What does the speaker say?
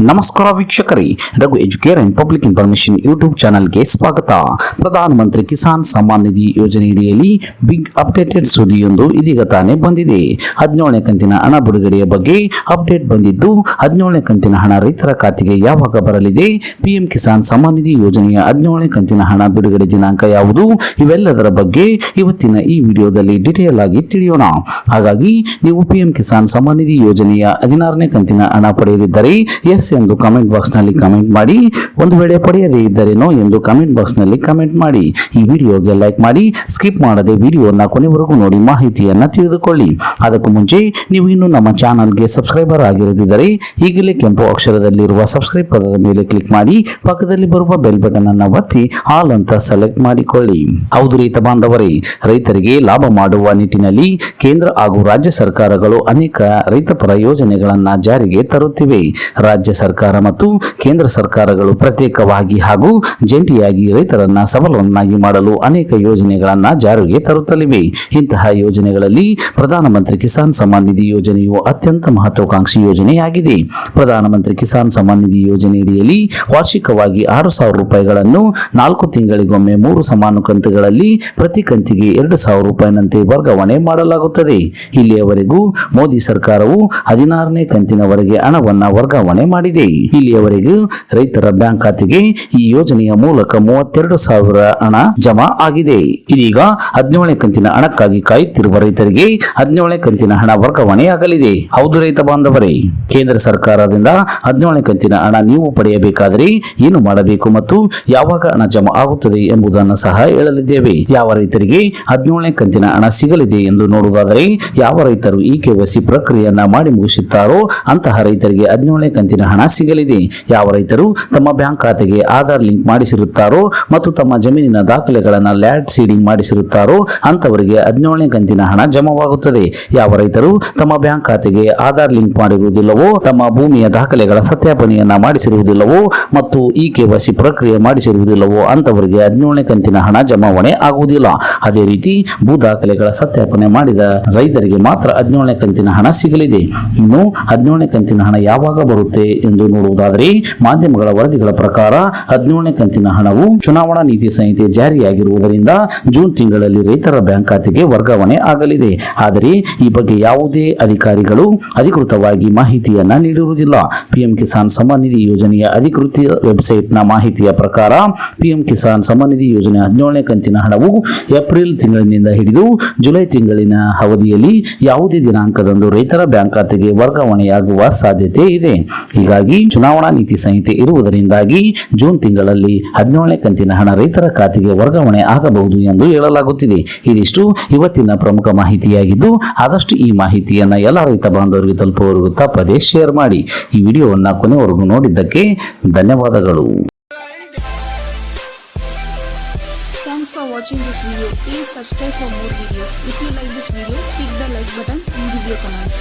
ನಮಸ್ಕಾರ ವೀಕ್ಷಕರೇ, Raghu Educare and public information YouTube ಚಾನಲ್ಗೆ ಸ್ವಾಗತ. ಪ್ರಧಾನ ಮಂತ್ರಿ ಕಿಸಾನ್ ಸಮ್ಮಾನ್ ನಿಧಿ ಯೋಜನೆಯಡಿಯಲ್ಲಿ ಬಿಗ್ ಅಪ್ಡೇಟೆಡ್ ಸುದ್ದಿಯೊಂದು ಇದೀಗ ತಾನೇ ಬಂದಿದೆ. ಹದಿನೇಳನೇ ಕಂತಿನ ಹಣ ಬಿಡುಗಡೆಯ ಬಗ್ಗೆ ಅಪ್ಡೇಟ್ ಬಂದಿದ್ದು, ಹದಿನೇಳನೇ ಕಂತಿನ ಹಣ ರೈತರ ಖಾತೆಗೆ ಯಾವಾಗ ಬರಲಿದೆ? ಪಿಎಂ ಕಿಸಾನ್ ಸಮ್ಮಾನ್ ನಿಧಿ ಯೋಜನೆಯ ಹದಿನೇಳನೇ ಕಂತಿನ ಹಣ ಬಿಡುಗಡೆ ದಿನಾಂಕ ಯಾವುದು? ಇವೆಲ್ಲದರ ಬಗ್ಗೆ ಇವತ್ತಿನ ಈ ವಿಡಿಯೋದಲ್ಲಿ ಡಿಟೇಲ್ ಆಗಿ ತಿಳಿಯೋಣ. ಹಾಗಾಗಿ, ನೀವು ಪಿಎಂ ಕಿಸಾನ್ ಸಮ್ಮಾನ್ ನಿಧಿ ಯೋಜನೆಯ ಹದಿನಾರನೇ ಕಂತಿನ ಹಣ ಪಡೆಯದಿದ್ದರೆ ಎಂದು ಕಮೆಂಟ್ ಬಾಕ್ಸ್ನಲ್ಲಿ ಕಮೆಂಟ್ ಮಾಡಿ, ಒಂದು ವೇಳೆ ಪಡೆಯದೇ ಇದ್ದರೇನೋ ಎಂದು ಕಮೆಂಟ್ ಬಾಕ್ಸ್ನಲ್ಲಿ ಕಮೆಂಟ್ ಮಾಡಿ. ಈ ವಿಡಿಯೋಗೆ ಲೈಕ್ ಮಾಡಿ ಸ್ಕಿಪ್ ಮಾಡದೆ ವಿಡಿಯೋನ ಕೊನೆವರೆಗೂ ನೋಡಿ, ಮಾಹಿತಿಯನ್ನು ತಿಳಿದುಕೊಳ್ಳಿ. ಅದಕ್ಕೂ ಮುಂಚೆ, ನೀವು ಇನ್ನು ನಮ್ಮ ಚಾನಲ್ಗೆ ಸಬ್ಸ್ಕ್ರೈಬರ್ ಆಗಿರದಿದ್ದರೆ, ಈಗಲೇ ಕೆಂಪು ಅಕ್ಷರದಲ್ಲಿರುವ ಸಬ್ಸ್ಕ್ರೈಬ್ ಪದದ ಮೇಲೆ ಕ್ಲಿಕ್ ಮಾಡಿ, ಪಕ್ಕದಲ್ಲಿ ಬರುವ ಬೆಲ್ ಬಟನ್ ಅನ್ನು ಒತ್ತಿ ಆಲ್ ಅಂತ ಸೆಲೆಕ್ಟ್ ಮಾಡಿಕೊಳ್ಳಿ. ಹೌದು ರೈತ ಬಾಂಧವರೇ, ರೈತರಿಗೆ ಲಾಭ ಮಾಡುವ ನಿಟ್ಟಿನಲ್ಲಿ ಕೇಂದ್ರ ಹಾಗೂ ರಾಜ್ಯ ಸರ್ಕಾರಗಳು ಅನೇಕ ರೈತಪರ ಯೋಜನೆಗಳನ್ನು ಜಾರಿಗೆ ತರುತ್ತಿವೆ. ರಾಜ್ಯ ಸರ್ಕಾರ ಮತ್ತು ಕೇಂದ್ರ ಸರ್ಕಾರಗಳು ಪ್ರತ್ಯೇಕವಾಗಿ ಹಾಗೂ ಜಂಟಿಯಾಗಿ ರೈತರನ್ನ ಸಬಲವನ್ನಾಗಿ ಮಾಡಲು ಅನೇಕ ಯೋಜನೆಗಳನ್ನು ಜಾರಿಗೆ ತರುತ್ತಲಿವೆ. ಇಂತಹ ಯೋಜನೆಗಳಲ್ಲಿ ಪ್ರಧಾನಮಂತ್ರಿ ಕಿಸಾನ್ ಸಮ್ಮಾನ್ ನಿಧಿ ಯೋಜನೆಯು ಅತ್ಯಂತ ಮಹತ್ವಾಕಾಂಕ್ಷಿ ಯೋಜನೆಯಾಗಿದೆ. ಪ್ರಧಾನಮಂತ್ರಿ ಕಿಸಾನ್ ಸಮ್ಮಾನ್ ನಿಧಿ ಯೋಜನೆಯಡಿಯಲ್ಲಿ ವಾರ್ಷಿಕವಾಗಿ ಆರು ಸಾವಿರ ರೂಪಾಯಿಗಳನ್ನು ನಾಲ್ಕು ತಿಂಗಳಿಗೊಮ್ಮೆ ಮೂರು ಸಮಾನ ಕಂತುಗಳಲ್ಲಿ ಪ್ರತಿ ಕಂತಿಗೆ ಎರಡು ಸಾವಿರ ರೂಪಾಯಿನಂತೆ ವರ್ಗಾವಣೆ ಮಾಡಲಾಗುತ್ತದೆ. ಇಲ್ಲಿಯವರೆಗೂ ಮೋದಿ ಸರ್ಕಾರವು ಹದಿನಾರನೇ ಕಂತಿನವರೆಗೆ ಹಣವನ್ನು ವರ್ಗಾವಣೆ ಮಾಡಿದೆ. ಇಲ್ಲಿಯವರೆಗೂ ರೈತರ ಬ್ಯಾಂಕ್ ಖಾತೆಗೆ ಈ ಯೋಜನೆಯ ಮೂಲಕ ಮೂವತ್ತೆರಡು ಸಾವಿರ ಹಣ ಜಮಾ ಆಗಿದೆ. ಇದೀಗ ಹದಿನೇಳನೇ ಕಂತಿನ ಹಣಕ್ಕಾಗಿ ಕಾಯುತ್ತಿರುವ ರೈತರಿಗೆ ಹದಿನೇಳನೇ ಕಂತಿನ ಹಣ ವರ್ಗಾವಣೆಯಾಗಲಿದೆ. ಹೌದು ರೈತ ಬಾಂಧವರೇ, ಕೇಂದ್ರ ಸರ್ಕಾರದಿಂದ ಹದಿನೇಳನೇ ಕಂತಿನ ಹಣ ನೀವು ಪಡೆಯಬೇಕಾದರೆ ಏನು ಮಾಡಬೇಕು ಮತ್ತು ಯಾವಾಗ ಹಣ ಜಮಾ ಆಗುತ್ತದೆ ಎಂಬುದನ್ನು ಸಹ ಹೇಳಲಿದ್ದೇವೆ. ಯಾವ ರೈತರಿಗೆ ಹದಿನೇಳನೇ ಕಂತಿನ ಹಣ ಸಿಗಲಿದೆ ಎಂದು ನೋಡುವುದಾದರೆ ಯಾವ ರೈತರು ಈ ಕೆವೈಸಿ ಪ್ರಕ್ರಿಯೆಯನ್ನ ಮಾಡಿ ಮುಗಿಸುತ್ತಾರೋ ಅಂತಹ ರೈತರಿಗೆ ಹದಿನೇಳನೇ ಕಂತಿನ ಹಣ ಸಿಗಲಿದೆ. ಯಾವ ರೈತರು ತಮ್ಮ ಬ್ಯಾಂಕ್ ಖಾತೆಗೆ ಆಧಾರ್ ಲಿಂಕ್ ಮಾಡಿಸಿರುತ್ತಾರೋ ಮತ್ತು ತಮ್ಮ ಜಮೀನಿನ ದಾಖಲೆಗಳನ್ನು ಲ್ಯಾಡ್ ಸೀಡಿಂಗ್ ಮಾಡಿಸಿರುತ್ತಾರೋ ಅಂತವರಿಗೆ ಹದಿನೇಳನೇ ಕಂತಿನ ಹಣ ಜಮಾವಾಗುತ್ತದೆ. ಯಾವ ರೈತರು ತಮ್ಮ ಬ್ಯಾಂಕ್ ಖಾತೆಗೆ ಆಧಾರ್ ಲಿಂಕ್ ಮಾಡಿರುವುದಿಲ್ಲವೋ, ತಮ್ಮ ಭೂಮಿಯ ದಾಖಲೆಗಳ ಸತ್ಯಾಪನೆಯನ್ನ ಮಾಡಿಸಿರುವುದಿಲ್ಲವೋ ಮತ್ತು ಈ ಕೆವೈಸಿ ಪ್ರಕ್ರಿಯೆ ಮಾಡಿಸಿರುವುದಿಲ್ಲವೋ ಅಂತವರಿಗೆ ಹದಿನೇಳನೇ ಕಂತಿನ ಹಣ ಜಮಾವಣೆ ಆಗುವುದಿಲ್ಲ. ಅದೇ ರೀತಿ ಭೂ ದಾಖಲೆಗಳ ಸತ್ಯಾಪನೆ ಮಾಡಿದ ರೈತರಿಗೆ ಮಾತ್ರ ಹದಿನೇಳನೇ ಕಂತಿನ ಹಣ ಸಿಗಲಿದೆ. ಇನ್ನು ಹದಿನೇಳನೇ ಕಂತಿನ ಹಣ ಯಾವಾಗ ಬರುತ್ತೆ? ಎಂದು ನೋಡುವುದಾದರೆ ಮಾಧ್ಯಮಗಳ ವರದಿಗಳ ಪ್ರಕಾರ ಹದಿನೇಳನೇ ಕಂತಿನ ಹಣವು ಚುನಾವಣಾ ನೀತಿ ಸಂಹಿತೆ ಜಾರಿಯಾಗಿರುವುದರಿಂದ ಜೂನ್ ತಿಂಗಳಲ್ಲಿ ರೈತರ ಬ್ಯಾಂಕ್ ಖಾತೆಗೆ ವರ್ಗಾವಣೆ ಆಗಲಿದೆ. ಆದರೆ ಈ ಬಗ್ಗೆ ಯಾವುದೇ ಅಧಿಕಾರಿಗಳು ಅಧಿಕೃತವಾಗಿ ಮಾಹಿತಿಯನ್ನ ನೀಡಿರುವುದಿಲ್ಲ. ಪಿಎಂ ಕಿಸಾನ್ ಸಮ್ಮಾನ್ ನಿಧಿ ಯೋಜನೆಯ ಅಧಿಕೃತ ವೆಬ್ಸೈಟ್ನ ಮಾಹಿತಿಯ ಪ್ರಕಾರ ಪಿಎಂ ಕಿಸಾನ್ ಸಮ್ಮಾನ್ ನಿಧಿ ಯೋಜನೆ ಹದಿನೇಳನೇ ಕಂತಿನ ಹಣವು ಏಪ್ರಿಲ್ ತಿಂಗಳಿನಿಂದ ಹಿಡಿದು ಜುಲೈ ತಿಂಗಳಿನ ಅವಧಿಯಲ್ಲಿ ಯಾವುದೇ ದಿನಾಂಕದಂದು ರೈತರ ಬ್ಯಾಂಕ್ ಖಾತೆಗೆ ವರ್ಗಾವಣೆಯಾಗುವ ಸಾಧ್ಯತೆ ಇದೆ. ಹೀಗಾಗಿ ಚುನಾವಣಾ ನೀತಿ ಸಂಹಿತೆ ಇರುವುದರಿಂದಾಗಿ ಜೂನ್ ತಿಂಗಳಲ್ಲಿ ಹದಿನೇಳನೇ ಕಂತಿನ ಹಣ ರೈತರ ಖಾತೆಗೆ ವರ್ಗಾವಣೆ ಆಗಬಹುದು ಎಂದು ಹೇಳಲಾಗುತ್ತಿದೆ ಇದಿಷ್ಟು ಇವತ್ತಿನ ಪ್ರಮುಖ ಮಾಹಿತಿಯಾಗಿದ್ದು ಆದಷ್ಟು ಈ ಮಾಹಿತಿಯನ್ನು ಎಲ್ಲ ರೈತ ಬಾಂಧವರಿಗೆ ತಲುಪುವವರೆಗೂ ತಪ್ಪದೇ ಶೇರ್ ಮಾಡಿ ಈ ವಿಡಿಯೋವನ್ನು ಕೊನೆವರೆಗೂ ನೋಡಿದ್ದಕ್ಕೆ ಧನ್ಯವಾದಗಳು Thanks for watching this video. Please subscribe for more videos. If you like this video, click the like buttons and give your comments.